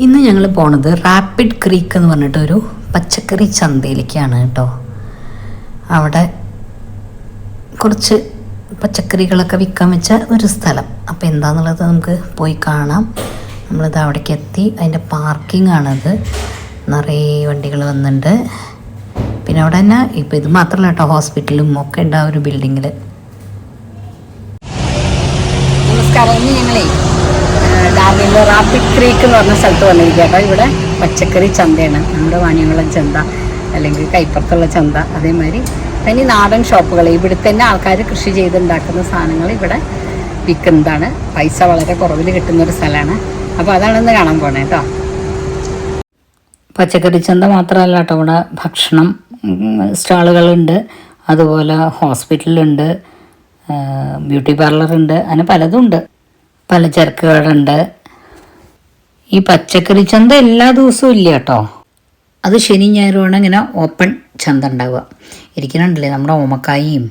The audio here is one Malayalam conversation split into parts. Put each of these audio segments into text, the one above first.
ഇന്ന് ഞങ്ങൾ പോണത് റാപ്പിഡ് ക്രീക്ക് എന്ന് പറഞ്ഞിട്ട് ഒരു പച്ചക്കറി ചന്തയിലേക്കാണ് കേട്ടോ. അവിടെ കുറച്ച് പച്ചക്കറികളൊക്കെ വിൽക്കാൻ വെച്ച ഒരു സ്ഥലം. അപ്പോൾ എന്താണെന്നുള്ളത് നമുക്ക് പോയി കാണാം. നമ്മളിത് അവിടേക്ക് എത്തി. അതിന്റെ പാർക്കിംഗ് ആണത്. നിറയെ വണ്ടികൾ വന്നിട്ടുണ്ട് പിന്നെ അവിടെ തന്നെ ഇപ്പോൾ ഇത് മാത്രമല്ല കേട്ടോ ഹോസ്പിറ്റലും ഒക്കെ ഉണ്ട് ആ ഒരു ബിൽഡിങ്ങിൽ നമസ്കാരം ഞങ്ങളേ ഡാർജിലിംഗ് റാപ്പിഡ് ക്രീക്ക് എന്ന് പറഞ്ഞ സ്ഥലത്ത് വന്നിരിക്കുക കേട്ടോ ഇവിടെ പച്ചക്കറി ചന്തയാണ്. നമ്മുടെ വാണിയംകുളം ചന്ത അല്ലെങ്കിൽ കൈപ്പുറത്തുള്ള ചന്ത അതേമാതിരി തനി നാടൻ ഷോപ്പുകൾ. ഇവിടെ തന്നെ ആൾക്കാർ കൃഷി ചെയ്തുണ്ടാക്കുന്ന സാധനങ്ങൾ ഇവിടെ വിൽക്കുന്നതാണ്. പൈസ വളരെ കുറവിൽ കിട്ടുന്ന ഒരു സ്ഥലമാണ്. അപ്പോൾ അതാണ് ഇന്ന് കാണാൻ പോണേ കേട്ടോ. പച്ചക്കറി ചന്ത മാത്രമല്ല കേട്ടോ ഇവിടെ ഭക്ഷണം സ്റ്റാളുകളുണ്ട്. അതുപോലെ ഹോസ്പിറ്റലുണ്ട് ബ്യൂട്ടി പാർലറുണ്ട്. അങ്ങനെ പലതും ഉണ്ട്. പലചരക്ക് കടയുണ്ട് ഈ പച്ചക്കറി ചന്ത എല്ലാ ദിവസവും ഇല്ല കേട്ടോ. അത് ശനി ഞായറുമാണ് ഇങ്ങനെ ഓപ്പൺ ചന്ത ഉണ്ടാവുക. ഇരിക്കുന്നുണ്ടല്ലേ നമ്മുടെ ഓമക്കായും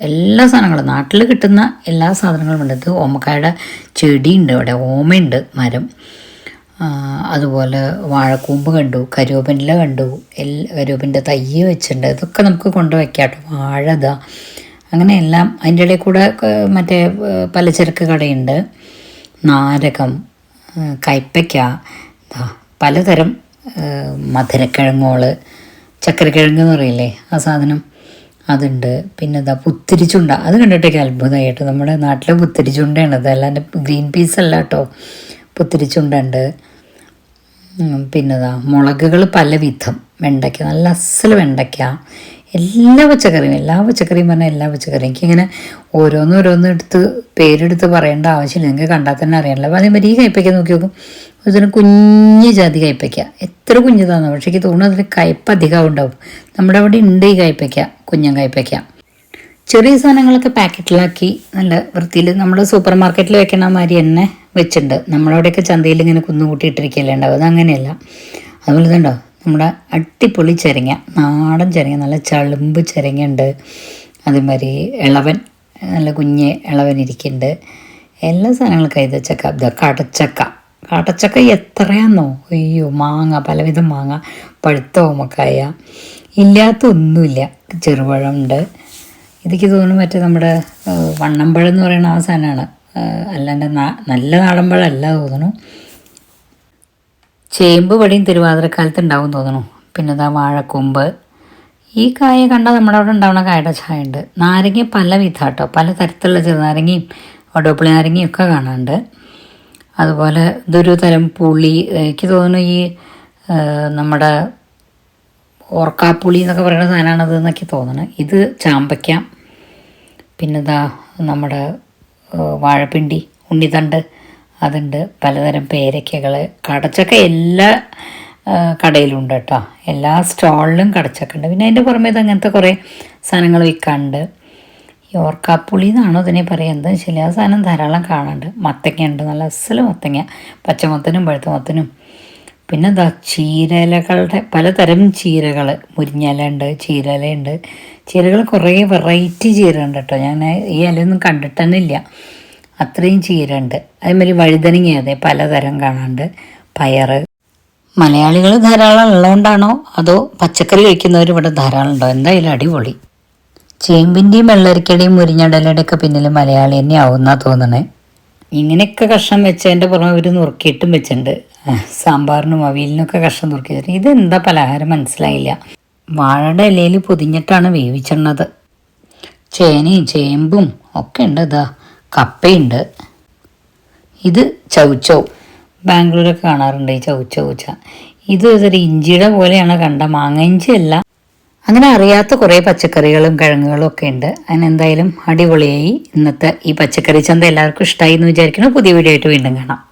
എല്ലാ സാധനങ്ങളും. നാട്ടിൽ കിട്ടുന്ന എല്ലാ സാധനങ്ങളും ഉണ്ട്. ഇത് ഓമക്കായുടെ ചെടിയുണ്ട് ഇവിടെ. ഓമയുണ്ട് മരം. അതുപോലെ വാഴക്കൂമ്പ് കണ്ടു കരുവേപ്പില കണ്ടു എല്ലാ കരുവേപ്പിന്റെ തയ്യ് വെച്ചിട്ടുണ്ട്. ഇതൊക്കെ നമുക്ക് കൊണ്ടുവയ്ക്കാം കേട്ടോ. വാഴ ഇതാ. അങ്ങനെ എല്ലാം അതിന്റെ ഇടയിൽ കൂടെ മറ്റേ പലചരക്ക് കടയുണ്ട്. നാരകം കയ്പയ്ക്ക പലതരം മധുരക്കിഴങ്ങുകൾ ചക്കരക്കിഴങ്ങ് എന്ന് പറയില്ലേ ആ സാധനം അതുണ്ട്. പിന്നെ ഇതാ പുത്തിരിച്ചുണ്ട അത് കണ്ടിട്ടൊക്കെ അത്ഭുതമായിട്ട്. നമ്മുടെ നാട്ടിലെ പുത്തിരിച്ചുണ്ടയാണ്. അത് അല്ലാണ്ട് ഗ്രീൻ പീസ് അല്ല കേട്ടോ. പുത്തിരിച്ചുണ്ട ഉണ്ട്. ഉം, പിന്നെതാ മുളകുകൾ പല വിധം വെണ്ടയ്ക്ക നല്ല അസൽ വെണ്ടയ്ക്ക. എല്ലാ പച്ചക്കറിയും എല്ലാ പച്ചക്കറിയും പറഞ്ഞാൽ എല്ലാ പച്ചക്കറിയും. ഓരോന്നും ഓരോന്നും എടുത്ത് പേരെടുത്ത് പറയേണ്ട ആവശ്യമില്ല. നിങ്ങൾക്ക് കണ്ടാൽ തന്നെ അറിയാനുള്ള അപ്പോൾ അതേമാതിരി ഈ കയ്പ്പയ്ക്ക നോക്കി നോക്കും. ഇതിന് കുഞ്ഞ് ജാതി കയ്പ്പയ്ക്ക. എത്ര കുഞ്ഞതാണ് പക്ഷേ എനിക്ക് തോന്നുന്നു അതിൽ കയ്പ്പ് അധികം ഉണ്ടാവും. നമ്മുടെ അവിടെ ഉണ്ട് ഈ കയ്പ്പയ്ക്ക കുഞ്ഞൻ കയ്പ്പയ്ക്ക. ചെറിയ സാധനങ്ങളൊക്കെ പാക്കറ്റിലാക്കി നല്ല വൃത്തിയിൽ നമ്മൾ സൂപ്പർ മാർക്കറ്റിൽ വെക്കണ മാതിരി തന്നെ വെച്ചിട്ടുണ്ട്. നമ്മളവിടെയൊക്കെ ചന്തയിൽ ഇങ്ങനെ കുന്നുകൂട്ടി ഇട്ടിരിക്കുകയല്ലേ ഉണ്ടാവും അത് അങ്ങനെയല്ല അതുപോലെ ഇതുണ്ടോ നമ്മുടെ അടിപൊളി ചെരങ്ങ. നാടൻ ചെരങ്ങ. നല്ല ചളുമ്പ് ചെരങ്ങ ഉണ്ട് അതേമാതിരി ഇളവൻ നല്ല കുഞ്ഞ് ഇളവൻ ഇരിക്കുന്നുണ്ട്. എല്ലാ സാധനങ്ങളും കൈത ചക്ക. കടച്ചക്ക. കടച്ചക്ക എത്രയാന്നോ? അയ്യോ മാങ്ങ പലവിധം മാങ്ങ പഴുത്ത ഓമക്കായ. ഇല്ലാത്ത ഒന്നുമില്ല. ചെറുപഴം ഉണ്ട് ഇതൊക്കെ തോന്നുന്നു മറ്റേ നമ്മുടെ വണ്ണമ്പഴം എന്ന് പറയുന്ന ആ സാധനമാണ്. അല്ലാണ്ട് നല്ല നാടൻ പഴം അല്ല തോന്നുന്നു. ചേമ്പ് വടിയും തിരുവാതിരക്കാലത്ത് ഉണ്ടാവും തോന്നുന്നു. പിന്നെ ഇതാ വാഴക്കൊമ്പ്. ഈ കായ കണ്ടാൽ നമ്മുടെ അവിടെ ഉണ്ടാവുന്ന കായയുടെ ചായ ഉണ്ട് നാരങ്ങ പല വിധാട്ടോ. പല തരത്തിലുള്ള ചെറുനാരങ്ങയും ഒടോപ്പിളി നാരങ്ങയും ഒക്കെ കാണാനുണ്ട്. അതുപോലെ ഇതൊരു തരം പുളി. എനിക്ക് തോന്നുന്നു ഈ നമ്മുടെ ഓർക്കാപ്പുളി എന്നൊക്കെ പറയുന്ന സാധനമാണത് എന്നൊക്കെ തോന്നുന്നു. ഇത് ചാമ്പയ്ക്ക. പിന്നെ ഇതാ നമ്മുടെ വാഴപ്പിണ്ടി ഉണ്ണിത്തണ്ട് അതുണ്ട്. പലതരം പേരയ്ക്കകൾ കടച്ചക്ക എല്ലാ കടയിലുണ്ട് കേട്ടോ എല്ലാ സ്റ്റാളിലും കടച്ചക്ക ഉണ്ട്. പിന്നെ അതിന്റെ പുറമേ ഇത് അങ്ങനത്തെ കുറേ സാധനങ്ങൾ വിൽക്കാനുണ്ട് ഈ ഓർക്കാപ്പുളി എന്നാണോ ഇതിനെ പറയുക? എന്താ വെച്ചാൽ ആ സാധനം ധാരാളം കാണാണ്ട്. മത്തങ്ങ ഉണ്ട് നല്ല അസല മത്തങ്ങ. പച്ചമത്തനും പഴുത്ത മത്തനും പിന്നെ എന്താ? ചീരലകളുടെ പലതരം ചീരകൾ മുരിഞ്ഞലുണ്ട് ചീരലയുണ്ട്. ചീരകൾ കുറേ വെറൈറ്റി ചീര ഉണ്ട് കേട്ടോ ഞാൻ ഈ ഇലയൊന്നും കണ്ടിട്ട് തന്നെ ഇല്ല. അത്രയും ചീര ഉണ്ട് അതേമാതിരി വഴുതനങ്ങ അതെ പലതരം കാണാണ്ട്. പയറ്. മലയാളികൾ ധാരാളം ഉള്ളതുകൊണ്ടാണോ അതോ പച്ചക്കറി കഴിക്കുന്നവർ ഇവിടെ ധാരാളം ഉണ്ടോ? എന്തായാലും അടിപൊളി. ചേമ്പിന്റെയും വെള്ളരിക്കയുടെയും മുരിഞ്ഞടലയുടെ ഒക്കെ പിന്നിൽ മലയാളി തന്നെ ആവുന്നാ തോന്നണേ. ഇങ്ങനെയൊക്കെ കഷ്ണം വെച്ചതിന്റെ പുറമെ ഒരു നുറുക്കിയിട്ടും വെച്ചിട്ടുണ്ട്. സാമ്പാറിനും അവിയലിനൊക്കെ കഷ്ണം നുറുക്കി വെച്ചിട്ട് ഇതെന്താ പലഹാരം മനസ്സിലായില്ല. വാഴയുടെ ഇലയിൽ പൊതിഞ്ഞിട്ടാണ് വേവിച്ചിടുന്നത് ചേനയും ചേമ്പും ഒക്കെ ഉണ്ട് ഇതാ. കപ്പയുണ്ട്. ഇത് ചൗച്ചൗ. ബാംഗ്ലൂരൊക്കെ കാണാറുണ്ട് ഈ ചൗച്ചൗച്ച ഇത് ഒരു ഇഞ്ചിയുടെ പോലെയാണ് കണ്ട. മാങ്ങ ഇഞ്ചിയല്ല. അങ്ങനെ അറിയാത്ത കുറേ പച്ചക്കറികളും കിഴങ്ങുകളും ഒക്കെ ഉണ്ട്. അതിനെന്തായാലും അടിപൊളിയായി ഇന്നത്തെ ഈ പച്ചക്കറി ചന്ത എല്ലാവർക്കും ഇഷ്ടമായി എന്ന് വിചാരിക്കുന്നു. പുതിയ വീഡിയോ ആയിട്ട് വീണ്ടും കാണാം.